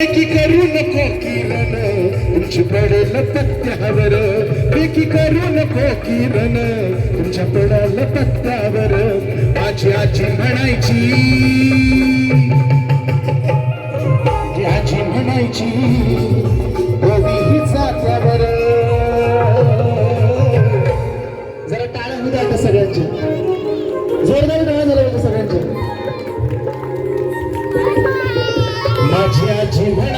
की करू नको किरण. तुमची पडेल पत्त्यावर. करू नको किरण. तुमच्या पडाल पत्त्यावर. माझी आजी म्हणायची Hey,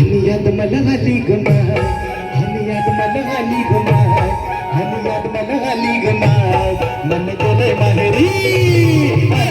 हनियात मला आली ग माय हनियात मला आली ग माय हनियात मला आली ग मन गेले माहेरी